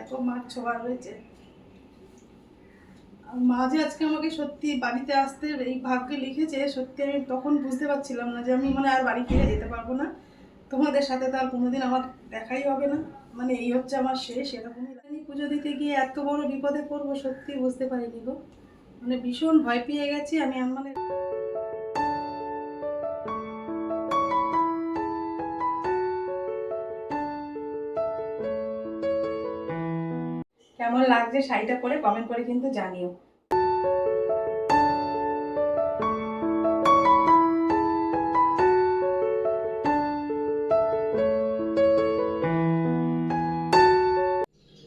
এত মাছ ছোঁয়া রয়েছে। মা যে আজকে আমাকে সত্যি বাড়িতে আসতে এই ভাগ্যে লিখেছে, সত্যি আমি তখন বুঝতে পারছিলাম না যে আমি মানে আর বাড়ি ফিরে যেতে পারব না। তোমাদের সাথে তো আর কোনোদিন আমার দেখাই হবে না। মানে এই হচ্ছে আমার শেষ, এরকমই আমি পুজো দিতে গিয়ে এত বড় বিপদে পড়ব সত্যি বুঝতে পারিনি গো। মানে ভীষণ ভয় পেয়ে গেছি আমি, আর কেমন লাগছে শাড়িটা পরে কমেন্ট করে কিন্তু জানিও।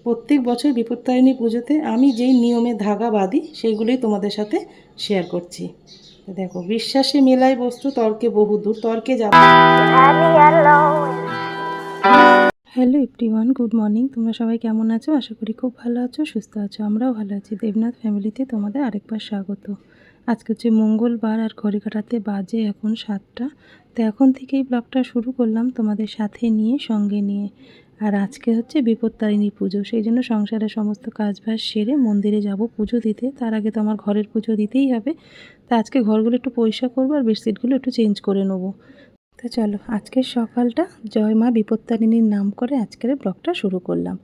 প্রত্যেক বছর বিপত্তারিণী পুজোতে আমি যেই নিয়মে ধাগা বাঁধি সেইগুলোই তোমাদের সাথে শেয়ার করছি। দেখো বিশ্বাসে মেলায় বস্তু তর্কে বহুদূর তর্কে যাব। Hello everyone, good morning. তোমরা সবাই কেমন আছো? আশা করি খুব ভালো আছো, সুস্থ আছো। আমরাও ভালো আছি। দেবনাথ ফ্যামিলিতে তোমাদের আরেকবার স্বাগত। আজকে হচ্ছে মঙ্গলবার আর ঘড়ি কাটাতে বাজে এখন সাতটা। তো এখন থেকেই ব্লগটা শুরু করলাম তোমাদের সাথে নিয়ে, সঙ্গে নিয়ে। আর আজকে হচ্ছে বিপত্তারিণী পুজো। সেই জন্য সংসারের সমস্ত কাজবাজ সেরে মন্দিরে যাব পুজো দিতে। তার আগে তো আমার ঘরের পুজো দিতেই হবে। তা আজকে ঘরগুলো একটু পরিষ্কার করব আর বেডশিটগুলো একটু চেঞ্জ করে নেব। তো চলো, আজকের সকালটা জয় মা বিপত্তারিণীর নাম করে আজকের ব্লগটা শুরু করলাম।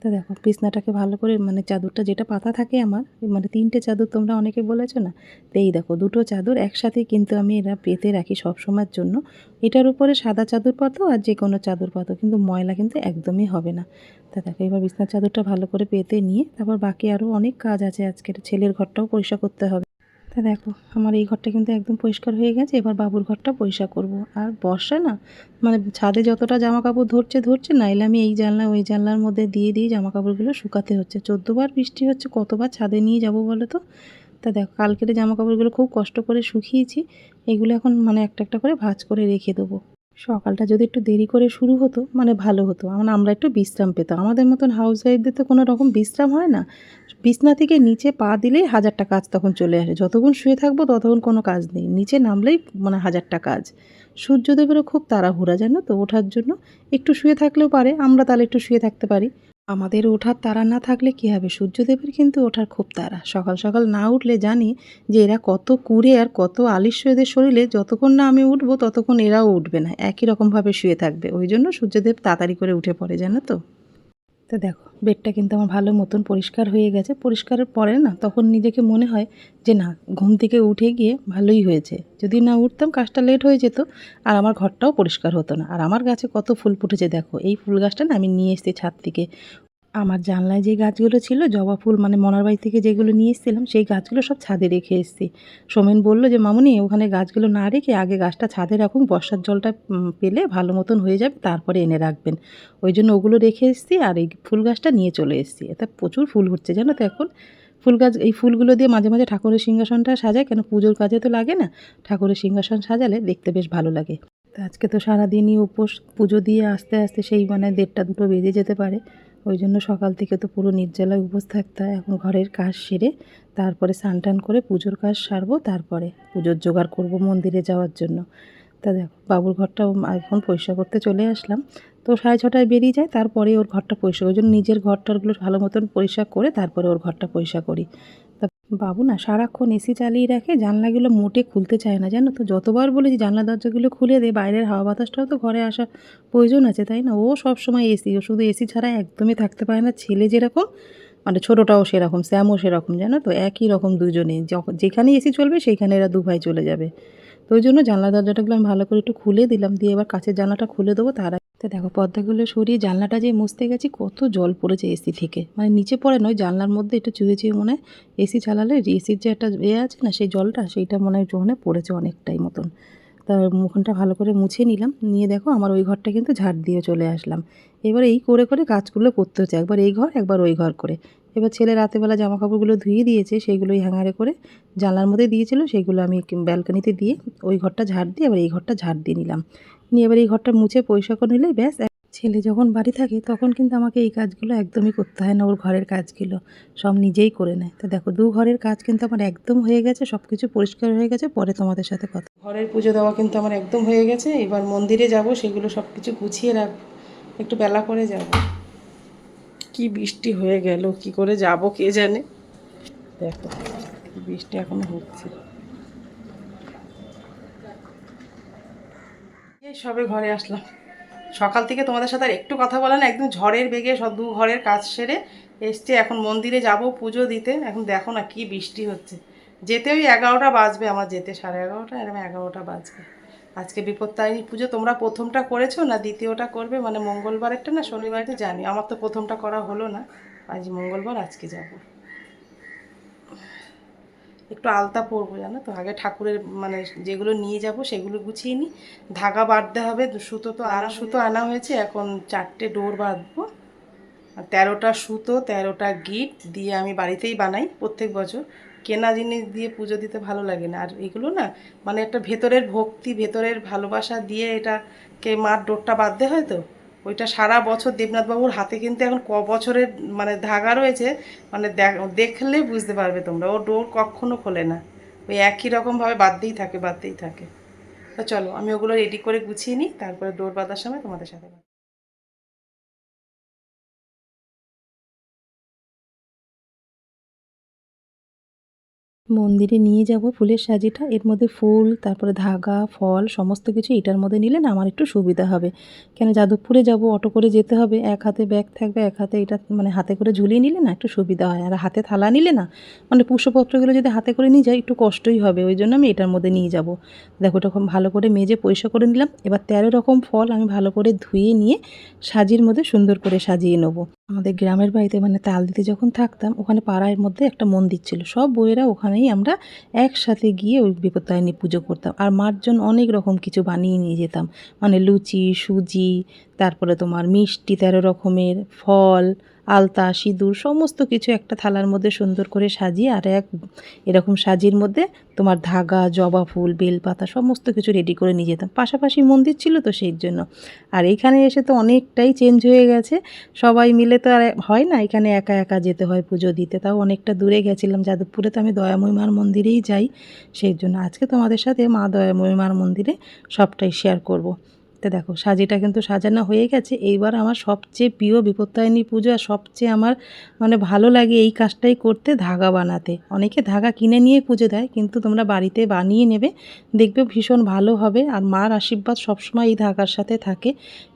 তো দেখো, বিছনাটাকে ভালো করে মানে চাদরটা যেটা পাতা থাকে আমার মানে তিনটে চাদর তোমরা অনেকে বলেছ না, তো এই দেখো, দুটো চাদর একসাথে কিন্তু আমি এরা পেতে রাখি সব সময়ের জন্য। এটার উপরে সাদা চাদর পাতো আর যে কোনো চাদর পাতো, কিন্তু ময়লা কিন্তু একদমই হবে না। তা দেখো, এবার বিছনার চাদরটা ভালো করে পেতে নিয়ে, তারপর বাকি আরও অনেক কাজ আছে আজকের, ছেলের ঘরটাও পরিষ্কার করতে হবে। তা দেখো, আমার এই ঘরটা কিন্তু একদম পরিষ্কার হয়ে গেছে, এবার বাবুর ঘরটা পরিষ্কার করব। আর বর্ষা না মানে ছাদে যতটা জামা কাপড় ধরছে ধরছে, নাইলে আমি এই জানলা, ওই জানলার মধ্যে দিয়ে দিয়ে জামা কাপড়গুলো শুকাতে হচ্ছে। চোদ্দোবার বৃষ্টি হচ্ছে, কতবার ছাদে নিয়ে যাব বলো তো? তা দেখো, কালকের জামা কাপড়গুলো খুব কষ্ট করে শুকিয়েছি, এগুলো এখন মানে একটা একটা করে ভাজ করে রেখে দেবো। সকালটা যদি একটু দেরি করে শুরু হতো মানে ভালো হতো। মানে আমরা একটু বিশ্রাম পেতাম। আমাদের মতন হাউস ওয়াইফদের তো কোনো রকম বিশ্রাম হয় না। বিছনা থেকে নিচে পা দিলেই হাজারটা কাজ তখন চলে আসে। যতক্ষণ শুয়ে থাকব ততক্ষণ কোনো কাজ নেই। নিচে নামলেই মানে হাজারটা কাজ। সূর্যদেবেরও খুব তাড়াহুড়া, জানো তো, ওঠার জন্য। একটু শুয়ে থাকলেও পারে। আমরা তাহলে একটু শুয়ে থাকতে পারি। আমাদের ওঠার তারা না থাকলে কী হবে? সূর্যদেবের কিন্তু ওঠার খুব তারা সকাল সকাল না উঠলে জানি যে এরা কত কুড়ে আর কত আলিস্য এদের শরীরে যতক্ষণ না আমি উঠবো ততক্ষণ এরাও উঠবে না। একই রকমভাবে শুয়ে থাকবে। ওই জন্য সূর্যদেব তাড়াতাড়ি করে উঠে পড়ে, জানো তো? তো দেখো, বেডটা কিন্তু আমার ভালো মতন পরিষ্কার হয়ে গেছে। পরিষ্কারের পরে না, তখন নিজেকে মনে হয় যে না, ঘুম থেকে উঠে গিয়ে ভালোই হয়েছে। যদি না উঠতাম, কাজটা লেট হয়ে যেত, আর আমার ঘরটাও পরিষ্কার হতো না। আর আমার গাছে কত ফুল ফুটেছে দেখো, এই ফুল গাছটা না আমি নিয়ে এসেছি ছাদ থেকে। আমার জানলায় যে গাছগুলো ছিল, জবা ফুল মানে মনার বাড়ি থেকে যেগুলো নিয়ে এসেছিলাম, সেই গাছগুলো সব ছাদে রেখে এসেছি। সোমেন বলল যে, মামুনি, ওখানে গাছগুলো না রেখে আগে গাছটা ছাদে রাখুন, বর্ষার জলটা পেলে ভালো মতন হয়ে যাবে, তারপরে এনে রাখবেন। ওই জন্য ওগুলো রেখে এসেছি আর এই ফুল গাছটা নিয়ে চলে এসেছি। এতে প্রচুর ফুল হচ্ছে, জানো তো এখন? ফুল গাছ, এই ফুলগুলো দিয়ে মাঝে মাঝে ঠাকুরের সিংহাসনটা সাজায় কেন পুজোর কাজে তো লাগে না? ঠাকুরের সিংহাসন সাজালে দেখতে বেশ ভালো লাগে। তো আজকে তো সারাদিনই উপোস, পুজো দিয়ে আস্তে আস্তে সেই মানে দেড়টা দুটো বেজে যেতে পারে। ওই জন্য সকাল থেকে তো পুরো নির্জলায় উপোস থাকতে। হয় এখন ঘরের কাজ সেরে তারপরে স্নান টান করে পুজোর কাজ সারবো, তারপরে পুজোর জোগাড় করব মন্দিরে যাওয়ার জন্য। তা দেখো, বাবুর ঘরটা এখন পরিষ্কার করতে চলে আসলাম। তো সাড়ে ছটায় বেরিয়ে যায়, তারপরে ওর ঘরটা পরিষ্কার ওই জন্য নিজের ঘরটারগুলো ভালো মতন পরিষ্কার করে তারপরে ওর ঘরটা পরিষ্কার করি। বাবু না, সারাক্ষণ এসি চালিয়ে রাখে, জানলাগুলো মোটে খুলতে চায় না। জানো তো, যতবার বলেছি জানলা দরজাগুলো খুলে দে, বাইরের হাওয়া বাতাসটাও তো ঘরে আসা প্রয়োজন আছে, তাই না? ও সব সময় এসি, ও শুধু এসি ছাড়া একদমই থাকতে পারে না, ছেলে যেরকম মানে ছোটোটাও সেরকম স্যামও সেরকম, জানো তো, একই রকম দুজনে যখন এসি চলবে সেইখানে এরা দু ভাই চলে যাবে। তো ওই জন্য জানলা দরজাটাগুলো আমি ভালো করে একটু খুলে দিলাম, দিয়ে এবার কাছের জানলাটা খুলে দেবো, তার তো দেখো, পর্দাগুলো সরিয়ে জানলাটা যে মুছতে গেছি, কত জল পড়েছে এসি থেকে। মানে নিচে পড়ে নয়, জানলার মধ্যে একটু চুয়ে চুয়ে মনে এসি চালালে এসির যে একটা এ আছে না, সেই জলটা, সেইটা মনে হয় ওখানে পড়েছে অনেকটাই মতন। তা মুখনটা ভালো করে মুছে নিলাম, নিয়ে দেখো আমার ওই ঘরটা কিন্তু ঝাড় দিয়ে চলে আসলাম। এবার এই করে করে কাজগুলো করতে হচ্ছে, একবার এই ঘর, একবার ওই ঘর করে। এবার ছেলে রাতেবেলা জামা কাপড়গুলো ধুয়ে দিয়েছে সেগুলোই হ্যাঙ্গারে করে জানলার মধ্যে দিয়েছিল সেগুলো আমি ব্যালকানিতে দিয়ে ওই ঘরটা ঝাড় দিয়ে, এবার এই ঘরটা ঝাড় দিয়ে নিলাম। নিয়ে এবার এই ঘরটা মুছে পরিষ্কার করে নিলেই ব্যাস। ছেলে যখন বাড়ি থাকে তখন কিন্তু আমাকে এই কাজগুলো একদমই করতে হয় না, ওর ঘরের কাজগুলো সব নিজেই করে নেয়। তো দেখো, দু ঘরের কাজ কিন্তু আমার একদম হয়ে গেছে সব কিছু পরিষ্কার হয়ে গেছে, পরে তোমাদের সাথে কথা ঘরের পুজো দেওয়া কিন্তু আমার একদম হয়ে গেছে, এবার মন্দিরে যাব, সেগুলো সব কিছু গুছিয়ে রাখ, একটু বেলা করে যাব। কি বৃষ্টি হয়ে গেল, কি করে যাব কে জানে? দেখো, বৃষ্টি এখনও হচ্ছে। এই সবে ঘরে আসলাম। সকাল থেকে তোমাদের সাথে আর একটু কথা বলা না, একদম ঝড়ের বেগে সব দু ঘরের কাজ সেরে এসছে। এখন মন্দিরে যাব, পুজো দিতে। এখন দেখো না কি বৃষ্টি হচ্ছে। যেতে ওই এগারোটা বাজবে আমার, যেতে সাড়ে এগারোটা এরকম এগারোটা বাজবে। আজকে বিপত্তারিণী পুজো, তোমরা প্রথমটা করেছ না দ্বিতীয়টা করবে? মানে মঙ্গলবারেরটা না শনিবারটা জানি। আমার তো প্রথমটা করা হলো না। আজ মঙ্গলবার, আজকে যাব। একটু আলতা পরবো জানো তো? আগে ঠাকুরের মানে যেগুলো নিয়ে যাব সেগুলো গুছিয়ে নিই ধাগা বাঁধতে হবে সুতো তো আর সুতো আনা হয়েছে এখন চারটে ডোর বাঁধবো। আর তেরোটা সুতো তেরোটা গিট দিয়ে আমি বাড়িতেই বানাই প্রত্যেক বছর। কেনা জিনিস দিয়ে পুজো দিতে ভালো লাগে না। আর এগুলো না মানে একটা ভেতরের ভক্তি ভেতরের ভালোবাসা দিয়ে এটাকে মার ডোরটা বাঁধতে হয় তো? ওইটা সারা বছর দেবনাথবাবুর হাতে কিন্তু এখন ক বছরের মানে ধাগা রয়েছে মানে দেখ- দেখলে বুঝতে পারবে তোমরা। ও ডোর কখনো খোলে না। ওই একই রকমভাবে বাঁধতেই থাকে বাঁধতেই থাকে। তো চলো, আমি ওগুলো রেডি করে গুছিয়ে নিই, তারপরে ডোর বাঁধার সময় তোমাদের সাথে মন্দিরে নিয়ে যাব ফুলের সাজিটা। এর মধ্যে ফুল, তারপরে ধাগা, ফল, সমস্ত কিছু এটার মধ্যে নিলে না আমার একটু সুবিধা হবে। কেন যাদবপুরে যাব, অটো করে যেতে হবে, এক হাতে ব্যাগ থাকবে, এক হাতে এটা মানে হাতে করে ঝুলিয়ে নিলে না একটু সুবিধা হয়। আর হাতে থালা নিলে না মানে পুষ্পপত্রগুলো যদি হাতে করে নিয়ে যাই একটু কষ্টই হবে, ওই জন্য আমি এটার মধ্যে নিয়ে যাব। দেখো এরকম ভালো করে মেজে পরিষ্কার করে নিলাম। এবার তেরো রকম ফল আমি ভালো করে ধুয়ে নিয়ে সাজির মধ্যে সুন্দর করে সাজিয়ে নেব। আমাদের গ্রামের বাড়িতে মানে তাল দিতে যখন থাকতাম, ওখানে পাড়ার মধ্যে একটা মন্দির ছিল। সব বইয়েরা ওখানেই আমরা একসাথে গিয়ে ওই বিপত্তারিণী পুজো করতাম। আর মার জন্য অনেক রকম কিছু বানিয়ে নিয়ে যেতাম। মানে লুচি, সুজি, তারপরে তোমার মিষ্টি তেরো রকমের ফল আলতা, সিঁদুর, সমস্ত কিছু একটা থালার মধ্যে সুন্দর করে সাজিয়ে আর এক এরকম সাজির মধ্যে তোমার ধাগা, জবা ফুল, বেলপাতা সমস্ত কিছু রেডি করে নিয়ে যেতাম। পাশাপাশি মন্দির ছিল তো সেই জন্য। আর এইখানে এসে তো অনেকটাই চেঞ্জ হয়ে গেছে। সবাই মিলে তো আর হয় না, এখানে একা একা যেতে হয়, পুজো দিতে। তাও অনেকটা দূরে গেছিলাম, যাদবপুরে তো আমি দয়াময়ী মার মন্দিরেই যাই। সেই জন্য আজকে তোমাদের সাথে মা দয়াময়ী মার মন্দিরে সবটাই শেয়ার করব। তো দেখো, সাজিটা কিন্তু সাজানো হয়ে গেছে। এইবার আমার সবচেয়ে প্রিয় বিপত্তারিণী পুজো আর সবচেয়ে আমার মানে ভালো লাগে এই কাজটাই করতে, ধাগা বানাতে। অনেকে ধাগা কিনে নিয়ে পুজো দেয়, কিন্তু তোমরা বাড়িতে বানিয়ে নেবে, দেখবে ভীষণ ভালো হবে। আর মার আশীর্বাদ সবসময় এই ধাগার সাথে থাকে।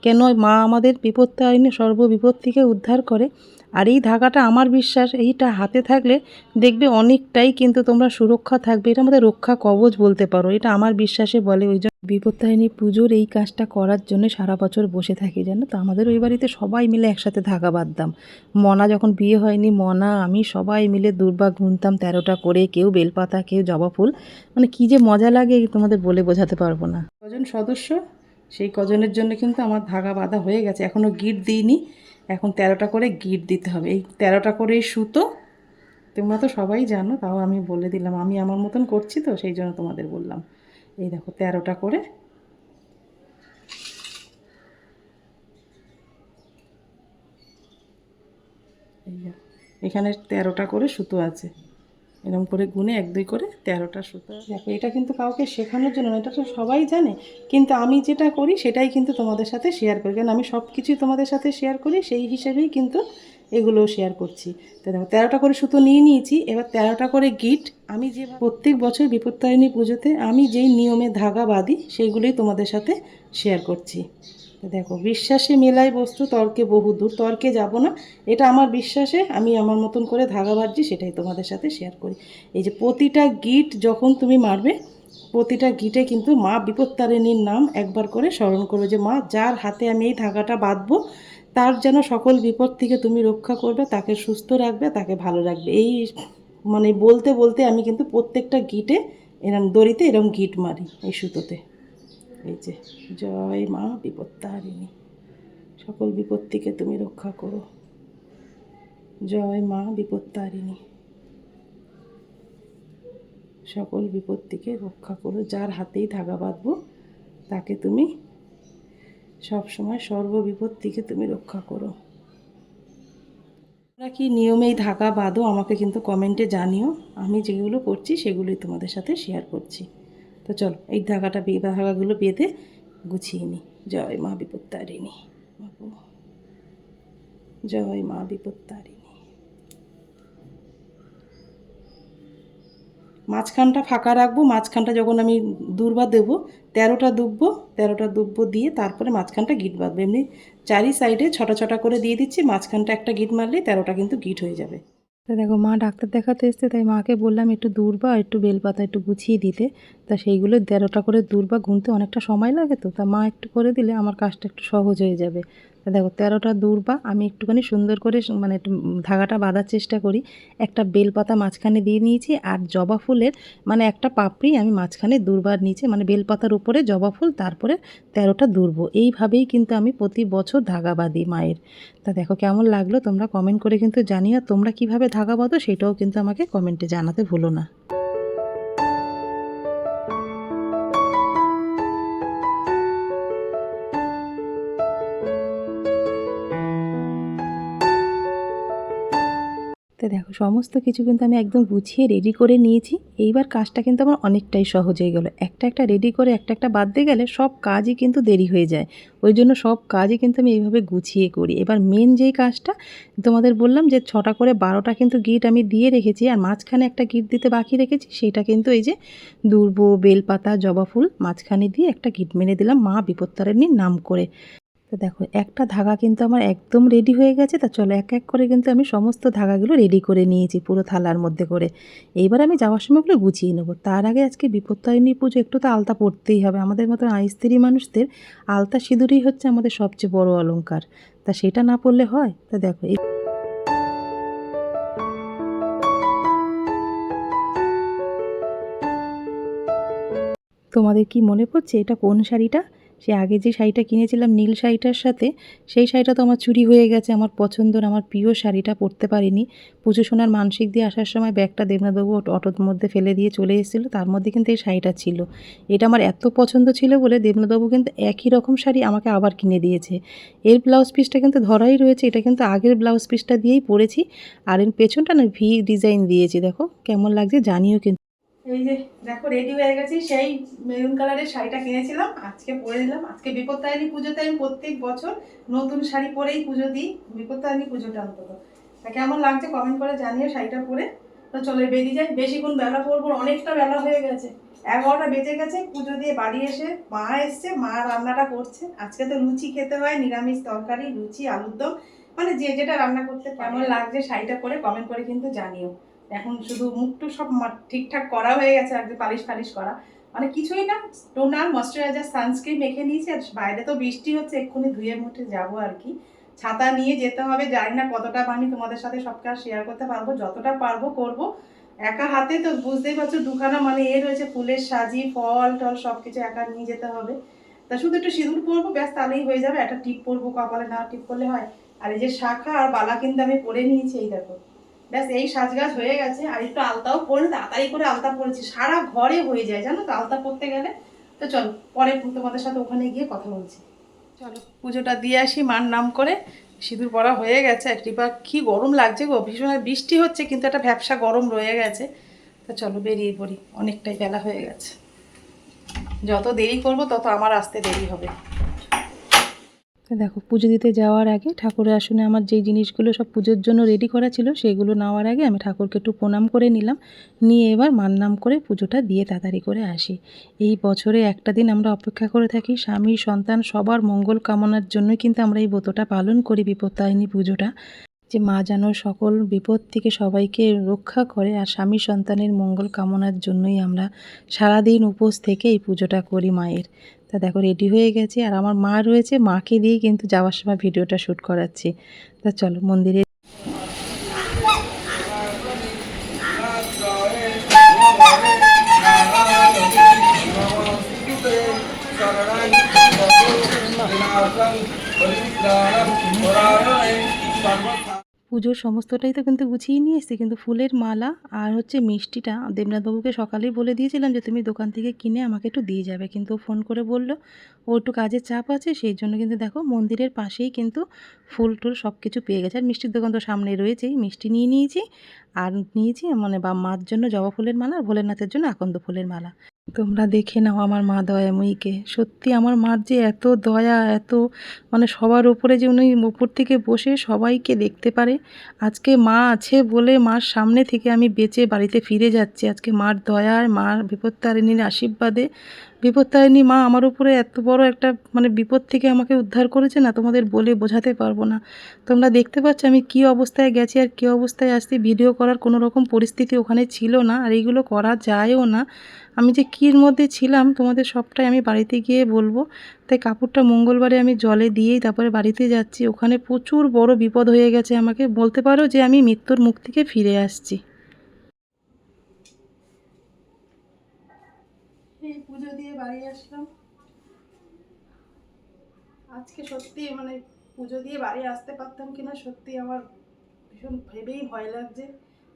কেন মা আমাদের বিপত্তারিণী সর্ববিপদ থেকে উদ্ধার করে। আর এই ধাগাটা আমার বিশ্বাস, এইটা হাতে থাকলে দেখবে অনেকটাই কিন্তু তোমরা সুরক্ষা থাকবে। এটা আমাদের রক্ষা কবচ বলতে পারো, এটা আমার বিশ্বাসে বলে। ওই বিপত্তারিণী পুজোর এই কাজটা করার জন্য সারা বছর বসে থাকি, জানো তো? আমাদের ওই বাড়িতে সবাই মিলে একসাথে ধাগা বাঁধতাম। মনা যখন বিয়ে হয়নি, মনা, আমি সবাই মিলে দুর্বা গুনতাম তেরোটা করে, কেউ বেলপাতা, কেউ জবা ফুল। মানে কী যে মজা লাগে তোমাদের বলে বোঝাতে পারব না। কজন সদস্য, সেই কজনের জন্য কিন্তু আমার ধাগা বাঁধা হয়ে গেছে। এখনও গিট দিইনি। এখন তেরোটা করে গিট দিতে হবে। এই তেরোটা করে সুতো তোমরা তো সবাই জানো, তাও আমি বলে দিলাম। আমি আমার মতন করছি তো, সেই জন্য তোমাদের বললাম। এই দেখো তেরোটা করে। এখানে তেরোটা করে সুতো আছে। এরকম করে গুনে এক, দুই করে তেরোটা সুতো দেখো, এটা কিন্তু কাউকে শেখানোর জন্য না এটা তো সবাই জানে। কিন্তু আমি যেটা করি সেটাই কিন্তু তোমাদের সাথে শেয়ার করি। কারণ আমি সব কিছুই তোমাদের সাথে শেয়ার করি, সেই হিসেবেই কিন্তু এগুলোও শেয়ার করছি। তো দেখো, তেরোটা করে সুতো নিয়ে নিয়েছি, এবার তেরোটা করে গিট আমি যে প্রত্যেক বছর বিপত্তারিণী পুজোতে আমি যেই নিয়মে ধাগা বাঁধি, সেইগুলোই তোমাদের সাথে শেয়ার করছি। দেখো, বিশ্বাসে মেলায় বস্তু, তর্কে বহুদূর তর্কে যাব না। এটা আমার বিশ্বাসে আমি আমার মতন করে ধাগা বাঁধছি, সেটাই তোমাদের সাথে শেয়ার করি। এই যে প্রতিটা গিট যখন তুমি মারবে, প্রতিটা গিটে কিন্তু মা বিপত্তারিণীর নাম একবার করে স্মরণ করবে যে, মা, যার হাতে আমি এই ধাগাটা বাঁধবো তার যেন সকল বিপদ থেকে তুমি রক্ষা করবে, তাকে সুস্থ রাখবে, তাকে ভালো রাখবে। এই মানে বলতে বলতে আমি কিন্তু প্রত্যেকটা গিটে এরম দড়িতে এরম গিট মারি এই সুতোতে। এই যে, জয় মা বিপত্তারিণী সকল বিপদ থেকে তুমি রক্ষা করো। জয় মা বিপত্তারিণী সকল বিপদ থেকে রক্ষা করো। যার হাতেই ধাগা বাঁধবো, তাকে তুমি সব সময় সর্ববিপদ থেকে তুমি রক্ষা করো। তোমরা কি নিয়মেই ঢাকা বাঁধো আমাকে কিন্তু কমেন্টে জানিও। আমি যেগুলো করছি সেগুলোই তোমাদের সাথে শেয়ার করছি। তো চলো, এই ধাগাটা ধাগাগুলো বেঁধে গুছিয়ে নিই জয় মা বিপত্তারিণী। জয় মা বিপত্তারিণী। মাঝখানটা ফাঁকা রাখব, মাঝখানটা যখন আমি দুর্বা দেবো, তেরোটা দুব্বো তেরোটা দুব্বো দিয়ে তারপরে মাঝখানটা গিট বাঁধবো। এমনি চারি সাইডে ছটা ছটা করে দিয়ে দিচ্ছি, মাঝখানটা একটা গিট মারলেই তেরোটা কিন্তু গিট হয়ে যাবে। তা দেখো, মা ডাক্তার দেখাতে এসছে, তাই মাকে বললাম একটু দূর্বা, একটু বেলপাতা একটু গুছিয়ে দিতে। তা সেইগুলো তেরোটা করে দূর্বা গুনতে অনেকটা সময় লাগে তো, তা মা একটু করে দিলে আমার কাজটা একটু সহজ হয়ে যাবে। তা দেখো, তেরোটা দূর্বা, আমি একটুখানি সুন্দর করে মানে ধাগাটা বাঁধার চেষ্টা করি। একটা বেলপাতা মাঝখানে দিয়ে নিয়েছি আর জবা ফুলের মানে একটা পাপড়ি আমি মাঝখানে দূর্বার নিচে মানে বেলপাতার উপরে জবা ফুল, তারপরে তেরোটা দূর্ব। এইভাবেই কিন্তু আমি প্রতি বছর ধাগা বাঁধি মায়ের। তা দেখো কেমন লাগল, তোমরা কমেন্ট করে কিন্তু জানিও। তোমরা কীভাবে ধাগা বাঁধো, সেটাও কিন্তু আমাকে কমেন্টে জানাতে ভুলো না। সমস্ত কিছু কিন্তু আমি একদম গুছিয়ে রেডি করে নিয়েছি। এইবার কাজটা কিন্তু আমার অনেকটাই সহজ হয়ে গেল। একটা একটা রেডি করে, একটা একটা বাদ দিয়ে গেলে সব কাজই কিন্তু দেরি হয়ে যায়। ওই জন্য সব কাজই কিন্তু আমি এইভাবে গুছিয়ে করি। এবার মেন যেই কাজটা, তোমাদের বললাম যে ছটা করে বারোটা কিন্তু গিট আমি দিয়ে রেখেছি আর মাঝখানে একটা গিট দিতে বাকি রেখেছি, সেটা কিন্তু এই যে দুর্ব, বেলপাতা, জবা ফুল মাঝখানে দিয়ে একটা গিট মেরে দিলাম মা বিপত্তারিণীর নাম করে। তো দেখো, একটা ধাগা কিন্তু আমার একদম রেডি হয়ে গেছে। তা চলো, এক এক করে কিন্তু আমি সমস্ত ধাগাগুলো রেডি করে নিয়েছি, পুরো থালার মধ্যে করে। এইবার আমি যাওয়ার সময় ওগুলো গুছিয়ে নেব। তার আগে আজকে বিপত্তারিণী পুজো, একটু তো আলতা পড়তেই হবে। আমাদের মতো স্ত্রী মানুষদের আলতা সিঁদুরই হচ্ছে আমাদের সবচেয়ে বড় অলঙ্কার তা সেটা না পড়লে হয়? তা দেখো, এই তোমাদের কি মনে পড়ছে? এটা কোন শাড়িটা? সে আগে যে শাড়িটা কিনেছিলাম নীল শাড়িটার সাথে, সেই শাড়িটা তো আমার চুরি হয়ে গেছে, আমার পছন্দর, আমার প্রিয় শাড়িটা পরতে পারিনি। পুজো সোনার মানসিক দিয়ে আসার সময় ব্যাগটা দেবনাথবাবু অটো- অটোর মধ্যে ফেলে দিয়ে চলে এসেছিল, তার মধ্যে কিন্তু এই শাড়িটা ছিল। এটা আমার এত পছন্দ ছিল বলে দেবনাথবাবু কিন্তু একই রকম শাড়ি আমাকে আবার কিনে দিয়েছে। এর ব্লাউজ পিসটা কিন্তু ধরাই রয়েছে, এটা কিন্তু আগের ব্লাউজ পিসটা দিয়েই পরেছি। আর এর পেছনটা না ভি ডিজাইন দিয়েছি, দেখো কেমন লাগছে, জানিও কিন্তু। এই যে দেখো রেডি হয়ে গেছি, সেই মেরুন কালারের শাড়িটা কিনেছিলাম, আজকে পরে দিলাম আজকে বিপত্তারিণী পুজোতে আমি প্রত্যেক বছর নতুন শাড়ি পরেই পুজো দিই, বিপত্তারিণী পুজোটা অন্তত। তা কেমন লাগছে কমেন্ট করে জানিও শাড়িটা পরে। তো চলে বেরিয়ে যাই, বেশিক্ষণ বেলা পরবো অনেকটা বেলা হয়ে গেছে। এগারোটা বেজে গেছে, পুজো দিয়ে বাড়ি এসে মা এসছে, মা রান্নাটা করছে। আজকে তো লুচি খেতে হয়, নিরামিষ তরকারি, লুচি, আলুর দম মানে যে যেটা রান্না করতে কেমন লাগছে শাড়িটা পরে কমেন্ট করে কিন্তু জানিও। এখন শুধু মুখটু সব ঠিকঠাক করা হয়ে গেছে আর পালিশ ফালিশ করা। মানে কিছুই না টোনার ময়শ্চারাইজার সানস্ক্রিন মেখে নিয়েছি আর বাইরে তো বৃষ্টি হচ্ছে, এক্ষুনি ধুয়ে মুঠে যাব আর কি। ছাতা নিয়ে যেতে হবে, জানি না কতটা আমি তোমাদের সাথে সব কাজ শেয়ার করতে পারব, যতটা পারব করব। একা হাতে তো বুঝতেই পারছ, দুখানা মানে এ রয়েছে ফুলের সাজি, ফল, টল সব কিছু একা নিয়ে যেতে হবে। তা শুধু একটু সিঁদুর পরবো, ব্যাস তাহলেই হয়ে যাবে। একটা টিপ পরবো, কপালে না টিপ করলে হয়। আর এই যে শাখা আর বালা কিন্তু আমি পরে নিয়েছি, এই দেখো। ব্যাস, এই সাজগাজ হয়ে গেছে। আর একটু আলতাও পরে তাড়াতাড়ি করে আলতা পরেছি। সারা ঘরে হয়ে যায়, জানো তো, আলতা পরতে গেলে। তো চলো, পরে তোমাদের সাথে ওখানে গিয়ে কথা বলছি। চলো, পুজোটা দিয়ে আসি, মার নাম করে। সিঁদুর পরা হয়ে গেছে। আর কৃপা, কী গরম লাগছে গো, ভীষণ বৃষ্টি হচ্ছে, কিন্তু একটা ভ্যাবসা গরম রয়ে গেছে। তো চলো, বেরিয়ে পড়ি। অনেকটাই বেলা হয়ে গেছে। যত দেরি করব, তত আমার আসতে দেরি হবে। দেখো, পুজো দিতে যাওয়ার আগে ঠাকুরের আসনে আমার যেই জিনিসগুলো সব পুজোর জন্য রেডি করা ছিল সেগুলো নেওয়ার আগে আমি ঠাকুরকে একটু প্রণাম করে নিলাম। নিয়ে এবার মার নাম করে পুজোটা দিয়ে তাড়াতাড়ি করে আসি। এই বছরে একটা দিন আমরা অপেক্ষা করে থাকি, স্বামী, সন্তান সবার মঙ্গল কামনার জন্যই কিন্তু আমরা এই ব্রতটা পালন করি বিপত্তারিণী পুজোটা। যে মা যেন সকল বিপদ থেকে সবাইকে রক্ষা করে আর স্বামী, সন্তানের মঙ্গল কামনার জন্যই আমরা সারাদিন উপোস থেকে এই পুজোটা করি মায়ের। তা দেখো রেডি হয়ে গেছে আর আমার মা রয়েছে, মাকে দিয়ে কিন্তু যাওয়ার সময় ভিডিওটা শ্যুট করাচ্ছি। তা চলো মন্দিরে পুজোর সমস্তটাই তো কিন্তু গুছিয়ে নিয়ে এসেছি। কিন্তু ফুলের মালা আর হচ্ছে মিষ্টিটা দেবনাথবাবুকে সকালেই বলে দিয়েছিলাম যে, তুমি দোকান থেকে কিনে আমাকে একটু দিয়ে যাবে। কিন্তু ফোন করে বলল, ও একটু কাজের চাপ আছে, সেই জন্য কিন্তু দেখো মন্দিরের পাশেই কিন্তু ফুল টুল সব কিছু পেয়ে গেছে। আর মিষ্টির দোকান তো সামনে রয়েছেই, মিষ্টি নিয়ে নিয়েছি। আর নিয়েছি মানে বা মার জন্য জবা ফুলের মালা আর ভোলেনাথের জন্য আকন্দ ফুলের মালা। তোমরা দেখে নাও আমার মা দয়াময়ীকে। সত্যি আমার মার যে এত দয়া, এত মানে সবার উপরে যে উনি উপর থেকে বসে সবাইকে দেখতে পারে, আজকে মা আছে বলে মার সামনে থেকে আমি বেঁচে বাড়িতে ফিরে যাচ্ছি। আজকে মার দয়ায় মার বিপত্তারিণীর আশীর্বাদে বিপত্তারিণী মা আমার উপরে এত বড় একটা মানে বিপদ থেকে আমাকে উদ্ধার করেছে না, তোমাদের বলে বোঝাতে পারব না। তোমরা দেখতে পাচ্ছ আমি কী অবস্থায় গেছি আর কী অবস্থায় আসছি। ভিডিও করার কোনো রকম পরিস্থিতি ওখানে ছিল না আর এইগুলো করা যায়ও না। আমি যে কীর মধ্যে ছিলাম, তোমাদের সবটাই আমি বাড়িতে গিয়ে বলব। তাই কাপড়টা মঙ্গলবারে আমি জলে দিয়েই তারপরে বাড়িতে যাচ্ছি। ওখানে প্রচুর বড় বিপদ হয়ে গেছে আমাকে। বলতে পারো যে আমি মৃত্যুর মুখ থেকে ফিরে আসছি এই পুজো দিয়ে বাড়ি আসলাম। আজকে সত্যি মানে পুজো দিয়ে বাড়ি আসতে পারতাম কিনা সত্যি আমার ভীষণ ভেবেই ভয় লাগছে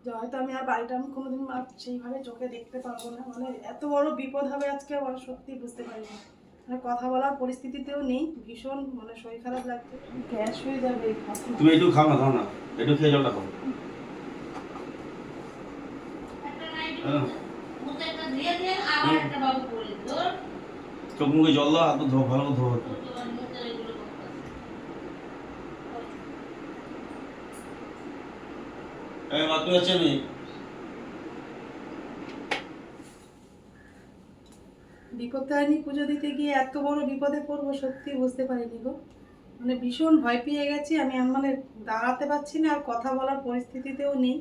যে হয়তো আমি আর বাড়িটা আমি কোনোদিন আর সেইভাবে চোখে দেখতে পারব না। মানে এত বড় বিপদ হবে আজকে আমার সত্যি বুঝতে পারিনি মানে কথা বলার পরিস্থিতিতেও নেই ভীষণ মানে শরীর খারাপ লাগছে। গ্যাস হয়ে যাবে তুমি একটু খাও না খাও না। একটু খেয়ে জলটা খাও। হ্যাঁ, চোখ মুখে জল দাও, হাত ভালো হতো এই বিপত্তারিণী পুজো দিতে গিয়ে, এত বড় বিপদে পড়ব, সত্যি বুঝতে পারিনি গো। মানে ভীষণ ভয় পেয়ে গেছি, আমি মানে দাঁড়াতে পারছি না, আর কথা বলার পরিস্থিতিতেও নেই।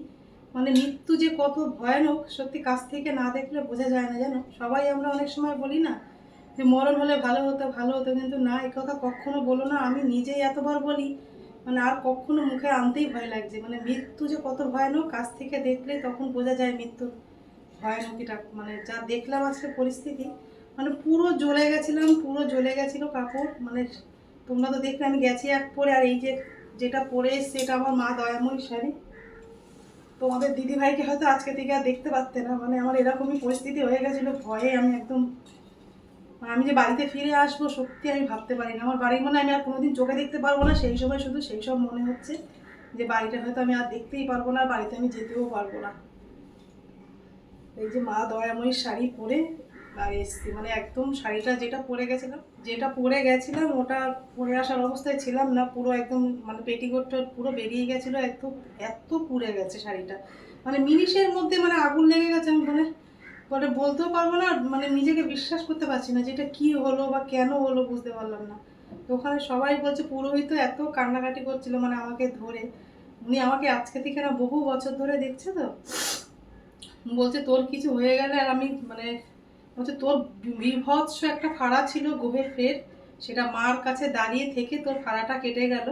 মানে মৃত্যু যে কত ভয়ানক, সত্যি কাছ থেকে না দেখলে বোঝা যায় না, জানো? সবাই আমরা অনেক সময় বলি না যে মরণ হলে ভালো হতো ভালো হতো, কিন্তু না, এই কথা কখনো বলো না। আমি নিজেই এতবার বলি মানে আর কখনো মুখে আনতেই ভয় লাগছে। মানে মৃত্যু যে কত ভয়ানক, কাছ থেকে দেখলে তখন বোঝা যায় মৃত্যুর ভয়ানকিটা মানে যা দেখলাম আজকে পরিস্থিতি মানে পুরো জ্বলে গেছিলাম, পুরো জ্বলে গেছিল কাপড়। মানে তোমরা তো দেখলে আমি গেছি এক পরে, আর এই যে যেটা পরে এসছে, এটা আমার মা দয়াময়ী শাড়ি। তোমাদের দিদি ভাইকে হয়তো আজকে থেকে আর দেখতে পারতে না। মানে আমার এরকমই পরিস্থিতি হয়ে গেছিল, ভয়ে আমি একদম আমি যে বাড়িতে ফিরে আসব, সত্যি আমি ভাবতে পারি না আমার বাড়ির মনে আমি আর কোনোদিন চোখে দেখতে পারব না, সেই সময় শুধু সেই সব মনে হচ্ছে যে বাড়িটা হয়তো আমি আর দেখতেই পারব না বাড়িতে আমি যেতেও পারব না। এই যে মা দয়াময়ীর শাড়ি পরে আর এসছি মানে একদম শাড়িটা যেটা পরে গেছিলাম, যেটা পরে গেছিলাম, ওটা পরে আসার অবস্থায় ছিলাম না, পুরো একদম মানে পেটিকোটটা পুরো বেরিয়ে গেছিল এত এত পুড়ে গেছে শাড়িটা। মানে মিনিশের মধ্যে মানে আগুন লেগে গেছে, আমি মানে বলে বলতেও পারব না মানে নিজেকে বিশ্বাস করতে পারছি না যেটা কি হলো বা কেন হলো বুঝতে পারলাম না। তো ওখানে সবাই বলছে, পুরোহিত এত কান্নাকাটি করছিল মানে আমাকে ধরে। উনি আমাকে আজকে থেকে না বহু বছর ধরে দেখছে তো। বলছে, তোর কিছু হয়ে গেলে আর আমি মানে বলছে, তোর বিভৎস একটা ফাড়া ছিল গোহের ফের। সেটা মার কাছে দাঁড়িয়ে থেকে তোর ফাড়াটা কেটে গেল।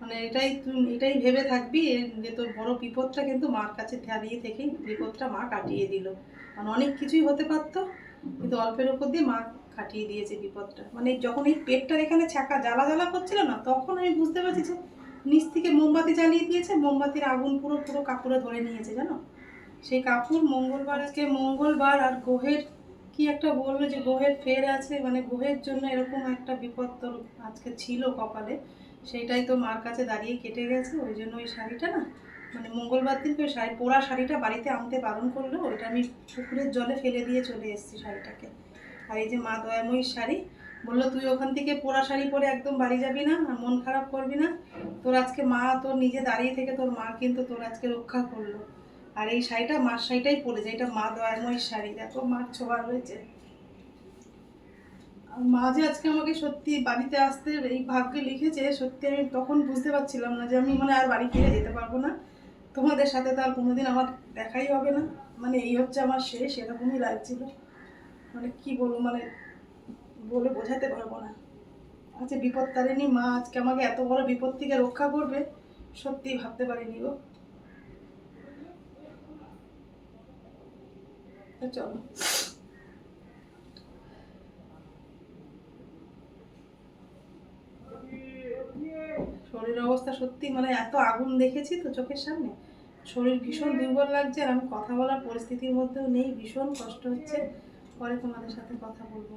মানে এটাই তুই, এটাই ভেবে থাকবি যে তোর বড় বিপদটা কিন্তু মার কাছে দাঁড়িয়ে থেকেই বিপদটা মা কাটিয়ে দিল। মানে অনেক কিছুই হতে পারতো, কিন্তু অল্পের উপর দিয়ে মা কাটিয়ে দিয়েছে বিপদটা। মানে যখন এই পেটটার এখানে ছাকা জ্বালা জ্বালা করছিল না, তখন আমি বুঝতে পারছি যে নিচ থেকে মোমবাতি জ্বালিয়ে দিয়েছে, মোমবাতির আগুন পুরো পুরো কাপড়ে ধরে নিয়েছে, জানো? সেই কাপড় মঙ্গলবার আজকে মঙ্গলবার আর গোহের কি একটা বলল যে গোহের ফের আছে মানে গোহের জন্য এরকম একটা বিপদ তোর আজকে ছিল কপালে, সেইটাই তো মার কাছে দাঁড়িয়ে কেটে গেছে, ওই জন্য ওই শাড়িটা না মানে মঙ্গলবার দিন ওই শাড়ি, পোড়া শাড়িটা বাড়িতে আনতে বারণ করল ওইটা আমি পুকুরের জলে ফেলে দিয়ে চলে এসেছি শাড়িটাকে। আর এই যে মা দয়াময়ীর শাড়ি, বলল, তুই ওখান থেকে পোড়া শাড়ি পরে একদম বাড়ি যাবি না, আর মন খারাপ করবি না। তোর আজকে মা তোর নিজে দাঁড়িয়ে থেকে তোর মা কিন্তু তোর আজকে রক্ষা করল। আর এই শাড়িটা মার শাড়িটাই পরে যায় এটা মা দয়াময়ীর শাড়ি। দেখো, মার ছোঁয়া রয়েছে মা যে আজকে আমাকে সত্যি বাড়িতে আসতে এই ভাগ্যে লিখেছে, সত্যি আমি তখন বুঝতে পারছিলাম না যে আমি মানে আর বাড়ি ফিরে যেতে পারব না। তোমাদের সাথে তো আর কোনোদিন আমার দেখাই হবে না। মানে এই হচ্ছে আমার শেষ, এরকমই লাগছিল। মানে কি বলব মানে বলে বোঝাতে পারব না। আচ্ছা বিপদ তারিনি মা আজকে আমাকে এত বড় বিপদ থেকে রক্ষা করবে সত্যি ভাবতে পারিনি গো। চলো। শরীরের অবস্থা সত্যি মানে এত আগুন দেখেছি তো চোখের সামনে। শরীর ভীষণ দুর্বল লাগছে আর আমি কথা বলার পরিস্থিতির মধ্যেও নেই, ভীষণ কষ্ট হচ্ছে। পরে তোমাদের সাথে কথা বলব।